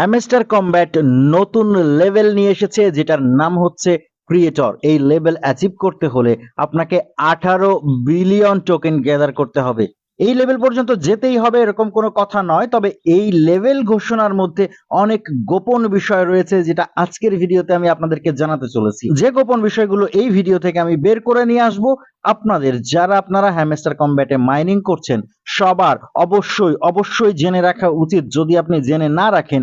Hamster combat নতুন level নিয়ে এসেছে, যেটার নাম হচ্ছে ক্রিয়েটর এই লেভেল অ্যাচিভ করতে হলে আপনাকে আঠারো বিলিয়ন টোকেন গ্যাদার করতে হবে। এই লেভেল পর্যন্ত যেতেই হবে এরকম কোনো কথা নয়। তবে এই লেভেল ঘোষণার মধ্যে অনেক গোপন বিষয় রয়েছে যেটা আজকের ভিডিওতে আমি আপনাদেরকে জানাতে চলেছি। যে গোপন বিষয়গুলো এই ভিডিও থেকে আমি বের করে নিয়ে আসব। আপনাদের যারা আপনারা হ্যামস্টার কমব্যাটে মাইনিং করছেন, সবার অবশ্যই অবশ্যই জেনে রাখা উচিত যদি আপনি জেনে না রাখেন।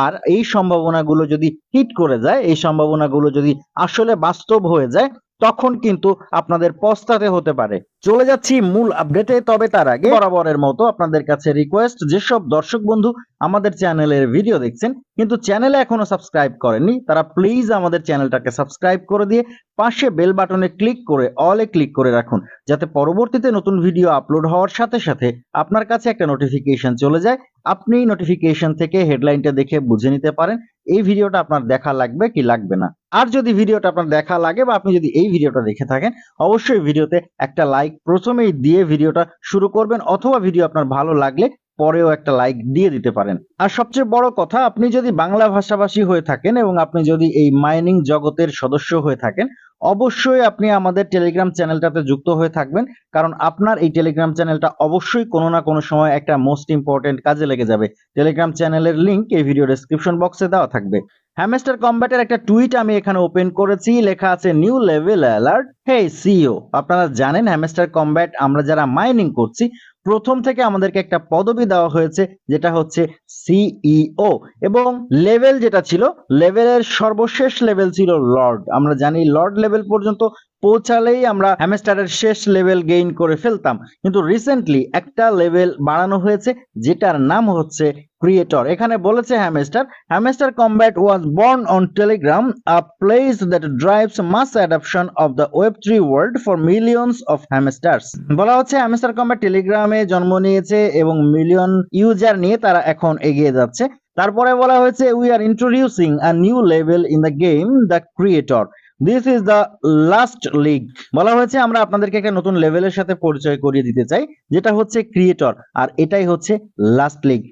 আর এই সম্ভাবনাগুলো যদি হিট করে যায়, এই সম্ভাবনাগুলো যদি আসলে বাস্তব হয়ে যায় তখন কিন্তু আপনাদের পস্তাতে হতে পারে। চলে যাচ্ছি মূল আপডেটে তবে তার আগে বরাবরের মতো আপনাদের কাছে রিকোয়েস্ট যেসব দর্শক বন্ধু আমাদের চ্যানেলের ভিডিও দেখছেন, কিন্তু চ্যানেলে এখনও সাবস্ক্রাইব করেননি, তারা প্লিজ আমাদের চ্যানেলটাকে সাবস্ক্রাইব করে দিয়ে পাশে বেল বাটনে ক্লিক করে অলে ক্লিক করে রাখুন, যাতে পরবর্তীতে নতুন ভিডিও আপলোড হওয়ার সাথে সাথে আপনার কাছে একটা নোটিফিকেশন চলে যায়। আপনি নোটিফিকেশন থেকে হেডলাইনটা দেখে বুঝে নিতে পারেন, এই ভিডিওটা আপনার দেখা লাগবে কি লাগবে না। আর যদি ভিডিওটা আপনার দেখা লাগে বা আপনি যদি এই ভিডিওটা দেখে থাকেন, অবশ্যই ভিডিওতে একটা লাইক প্রথমেই দিয়ে ভিডিওটা শুরু করবেন অথবা ভিডিও আপনার ভালো লাগলে পরেও একটা লাইক দিয়ে দিতে পারেন। আর সবচেয়ে বড় কথা, আপনি যদি বাংলা ভাষাভাষী হয়ে থাকেন এবং আপনি যদি এই মাইনিং জগতের সদস্য হয়ে থাকেন, অবশ্যই আপনি আমাদের টেলিগ্রাম চ্যানেলটাতে যুক্ত হয়ে থাকবেন। কারণ আপনার এই টেলিগ্রাম চ্যানেলটা অবশ্যই কোনো না কোনো সময় একটা মোস্ট ইম্পর্টেন্ট কাজে লেগে যাবে। টেলিগ্রাম চ্যানেলের লিংক এই ভিডিও ডেসক্রিপশন বক্সে দেওয়া থাকবে। হ্যামস্টার কম্ব্যাটের একটা টুইট আমি এখানে ওপেন করেছি। লেখা আছে new level alert hey CEO আপনারা জানেন হ্যামেস্টার কম্ব্যাট আমরা যারা মাইনিং করছি প্রথম থেকে আমাদেরকে একটা পদবি দেওয়া হয়েছে, যেটা হচ্ছে সিইও এবং লেভেল যেটা ছিল লেভেলের সর্বশেষ লেভেল ছিল লর্ড আমরা জানি লর্ড লেভেল পর্যন্ত পৌঁছালেই আমরা হ্যামস্টারের শেষ লেভেল গেইন করে ফেলতাম। কিন্তু রিসেন্টলি একটা লেভেল বাড়ানো হয়েছে, যেটার নাম হচ্ছে ক্রিয়েটর এখানে বলেছে hamster Hamster Kombat was born on Telegram a place that drives mass adoption of the web three world for millions of hamsters বলা হচ্ছে হ্যামস্টার কম্ব্যাট টেলিগ্রামে জন্ম নিয়েছে এবং মিলিয়ন ইউজার নিয়ে তারা এখন এগিয়ে যাচ্ছে। তারপরে বলা হয়েছে we are introducing a new level in the game the creator this is the last league বলা হয়েছে, আমরা আপনাদেরকে একটা নতুন লেভেলের সাথে পরিচয় করিয়ে দিতে চাই, যেটা হচ্ছে ক্রিয়েটর আর এটাই হচ্ছে লাস্ট লিগ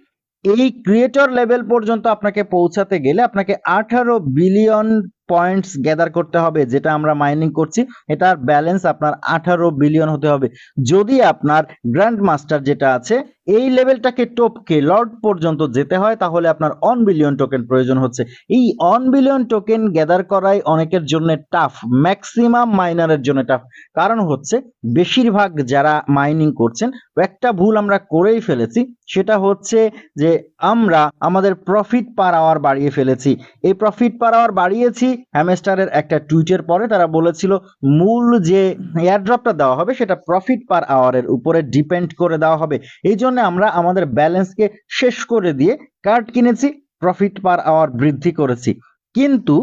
এই ক্রিয়েটর লেভেল পর্যন্ত আপনাকে পৌঁছাতে গেলে আপনাকে আঠারো বিলিয়ন পয়েন্টস গ্যাদার করতে হবে, যেটা আমরা মাইনিং করছি, এটার ব্যালেন্স আপনার আঠারো বিলিয়ন হতে হবে। যদি আপনার গ্র্যান্ড মাস্টার যেটা আছে, এই লেভেলটাকে টপকে লর্ড পর্যন্ত যেতে হয়, তাহলে আপনার অন বিলিয়ন টোকেন প্রয়োজন হচ্ছে। এই অন বিলিয়ন টোকেন গ্যাদার করাই অনেকের জন্য টাফ ম্যাক্সিমাম মাইনারের জন্য টাফ কারণ হচ্ছে, বেশিরভাগ যারা মাইনিং করছেন, একটা ভুল আমরা করেই ফেলেছি, সেটা হচ্ছে যে আমরা আমাদের প্রফিট পার আওয়ার বাড়িয়ে ফেলেছি। এই প্রফিট পার আওয়ার বাড়িয়েছি হ্যামেস্টারের একটা টুইটের পরে তারা বলেছিল, মূল যে এয়ারড্রপটা দেওয়া হবে সেটা প্রফিট পার আওয়ারের উপরে ডিপেন্ড করে দেওয়া হবে। এই জন্য আমরা আমাদের ব্যালেন্সকে শেষ করে দিয়ে কার্ড কিনেছি প্রফিট পার আওয়ার বৃদ্ধি করেছি। কিন্তু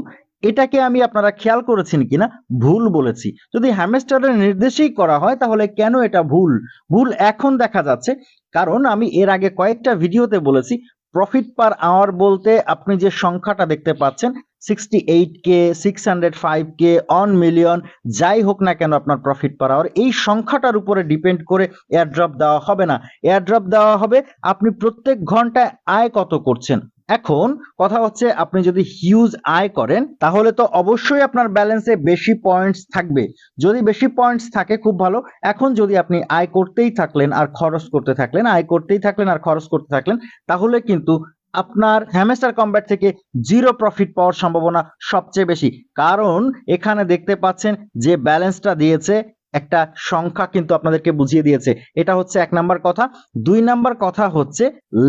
এটাকে আমি আপনারা খেয়াল করেছেন কিনা? ভুল বলেছি। যদি হ্যামেস্টারের নির্দেশেই করা হয়, তাহলে কেন এটা ভুল? ভুল এখন দেখা যাচ্ছে। কারণ আমি এর আগে কয়েকটা ভিডিওতে বলেছি প্রফিট পার আওয়ার বলতে আপনি যে সংখ্যাটা দেখতে পাচ্ছেন sixty eight K six hundred five K one million যাই হোক না কেন আপনার প্রফিট পার আওয়ার এই সংখ্যাটার উপরে ডিপেন্ড করে এয়ারড্রপ দেওয়া হবে না। এয়ারড্রপ দেওয়া হবে, আপনি প্রত্যেক ঘন্টায় আয় কত করছেন? এখন কথা হচ্ছে আপনি যদি হিউজ আয় করেন, তাহলে তো অবশ্যই আপনার ব্যালেন্সে বেশি পয়েন্টস থাকবে। যদি বেশি পয়েন্টস থাকে, খুব ভালো। এখন যদি আপনি আয় করতেই থাকলেন আর খরচ করতে থাকলেন, আয় করতেই থাকলেন আর খরচ করতে থাকলেন, তাহলে কিন্তু আপনার হ্যামেস্টার কম্ব্যাট থেকে জিরো প্রফিট পাওয়ার সম্ভাবনা সবচেয়ে বেশি। কারণ এখানে দেখতে পাচ্ছেন যে ব্যালেন্সটা দিয়েছে, একটা সংখ্যা কিন্তু আপনাদেরকে বুঝিয়ে দিয়েছে। এটা হচ্ছে এক নাম্বার কথা। দুই নাম্বার কথা হচ্ছে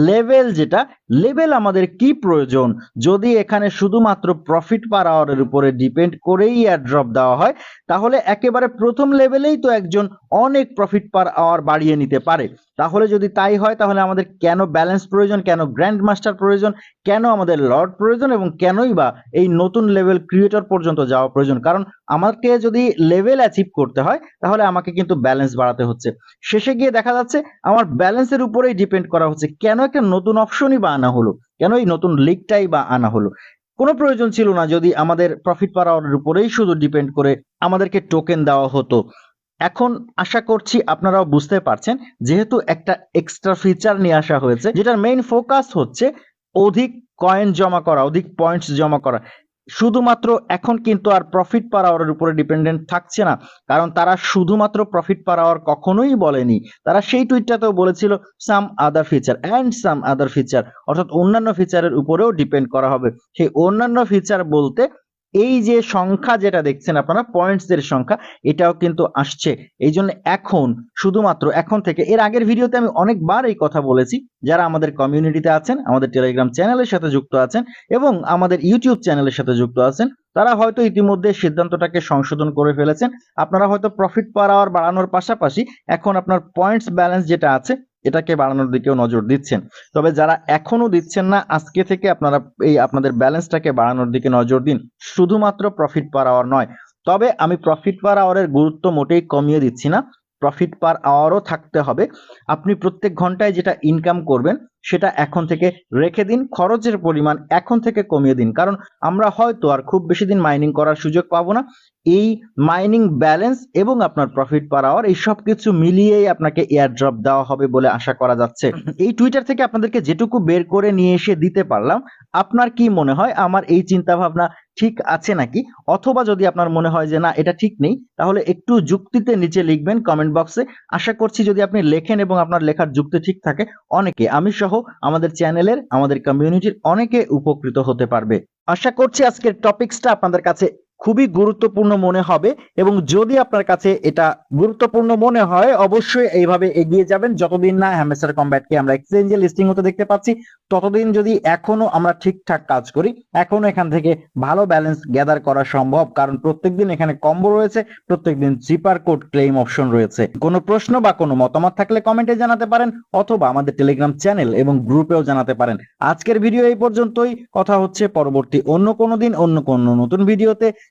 লেভেল যেটা লেভেল আমাদের কি প্রয়োজন? যদি এখানে শুধুমাত্র প্রফিট পার আওয়ারের উপরে ডিপেন্ড করেই ড্রপ দেওয়া হয়, তাহলে একেবারে প্রথম লেভেলেই তো একজন অনেক প্রফিট পার আওয়ার বাড়িয়ে নিতে পারে। তাহলে যদি তাই হয়, তাহলে আমাদের কেন ব্যালেন্স প্রয়োজন, কেন গ্র্যান্ড মাস্টার প্রয়োজন, কেন আমাদের লর্ড প্রয়োজন এবং কেনই বা এই নতুন লেভেল ক্রিয়েটর পর্যন্ত যাওয়া প্রয়োজন? কারণ আমাকে যদি লেভেল অ্যাচিভ করতে হয়, তাহলে আমাকে কিন্তু ব্যালেন্স বাড়াতে হচ্ছে। শেষে গিয়ে দেখা যাচ্ছে, আমার ব্যালেন্সের উপরেই ডিপেন্ড করা হচ্ছে, কেন একটা নতুন অপশনই বা আনা হলো? কেন এই নতুন লিগটাই বা আনা হলো? কোনো প্রয়োজন ছিল না যদি আমাদের প্রফিট পার উপরেই শুধু ডিপেন্ড করে আমাদেরকে টোকেন দেওয়া হতো। এখন আশা করছি আপনারাও বুঝতে পারছেন, যেহেতু একটা এক্সট্রা ফিচার নিয়ে আসা হয়েছে, যেটার মেইন ফোকাস হচ্ছে অধিক কয়েন জমা করা, অধিক পয়েন্টস জমা করা। শুধুমাত্র এখন কিন্তু আর প্রফিট পার আওয়ারের উপরে ডিপেন্ডেন্ট থাকছে না, কারণ তারা শুধুমাত্র প্রফিট পার আওয়ার কখনোই বলেনি। তারা সেই টুইটটাতেও বলেছিল some other feature and some other feature অর্থাৎ অন্যান্য ফিচারের উপরেও ডিপেন্ড করা হবে। সেই অন্যান্য ফিচার বলতে এই যে সংখ্যা যেটা দেখছেন আপনারা পয়েন্টস এর সংখ্যা, এটাও কিন্তু আসছে। এই জন্য এখন, শুধুমাত্র এখন থেকে, এর আগের ভিডিওতে আমি অনেকবার এই কথা বলেছি, যারা আমাদের কমিউনিটিতে আছেন, আমাদের টেলিগ্রাম চ্যানেলের সাথে যুক্ত আছেন, এবং আমাদের ইউটিউব চ্যানেলের সাথে যুক্ত আছেন, তারা হয়তো ইতিমধ্যে সিদ্ধান্তটাকে সংশোধন করে ফেলেছেন। আপনারা হয়তো প্রফিট পার আওয়ার বাড়ানোর পাশাপাশি এখন আপনার পয়েন্টস ব্যালেন্স যেটা আছে এটাকে বাড়ানোর দিকেও নজর দিচ্ছেন। তবে যারা এখনও দিচ্ছেন না, আজকে থেকে আপনারা এই আপনাদের ব্যালেন্সটাকে বাড়ানোর দিকে নজর দিন। শুধুমাত্র প্রফিট পার আওয়ার নয়। তবে আমি প্রফিট পার আওয়ারের গুরুত্ব মোটেই কমিয়ে দিচ্ছি না। প্রফিট পার আওয়ারও থাকতে হবে। আপনি প্রত্যেক ঘন্টায় যেটা ইনকাম করবেন, সেটা এখন থেকে রেখে দিন, খরচের পরিমাণ এখন থেকে কমিয়ে দিন। কারণ আমরা হয়তো আর খুব বেশি দিন মাইনিং করার সুযোগ পাবো না। এই মাইনিং ব্যালেন্স এবং আপনার প্রফিট পার আওয়ার এই সব কিছু মিলিয়েই আপনাকে এয়ার ড্রপ দেওয়া হবে বলে আশা করা যাচ্ছে। এই টুইটার থেকে আপনাদেরকে যেটুকু বের করে নিয়ে এসে দিতে পারলাম, আপনার কি মনে হয়? আমার এই চিন্তা ভাবনা ঠিক আছে নাকি? অথবা যদি আপনার মনে হয় যে না, এটা ঠিক নেই, তাহলে একটু যুক্তিতে নিচে লিখবেন কমেন্ট বক্সে আশা করছি যদি আপনি লেখেন এবং আপনার লেখার যুক্তি ঠিক থাকে, অনেকে, আমি সহ আমাদের চ্যানেলের আমাদের কমিউনিটির অনেকে উপকৃত হতে পারবে। আশা করছি আজকের টপিকসটা আপনাদের কাছে খুবই গুরুত্বপূর্ণ মনে হবে এবং যদি আপনার কাছে এটা গুরুত্বপূর্ণ মনে হয়, অবশ্যই এইভাবে এগিয়ে যাবেন। যতদিন না হ্যামেস্টার কম্ব্যাটকে আমরা এক্সচেঞ্জে লিস্টিং হতে দেখতে পাচ্ছি, ততদিন যদি এখনও আমরা ঠিকঠাক কাজ করি, এখনও এখান থেকে ভালো ব্যালেন্স গ্যাদার করা সম্ভব। কারণ প্রত্যেকদিন এখানে কম্বো রয়েছে, প্রত্যেকদিন জিপার কোড ক্লেম অপশন রয়েছে। কোনো প্রশ্ন বা কোনো মতামত থাকলে কমেন্টে জানাতে পারেন অথবা আমাদের টেলিগ্রাম চ্যানেল এবং গ্রুপেও জানাতে পারেন। আজকের ভিডিও এই পর্যন্তই। কথা হচ্ছে পরবর্তী অন্য কোনো দিন, অন্য কোনো নতুন ভিডিওতে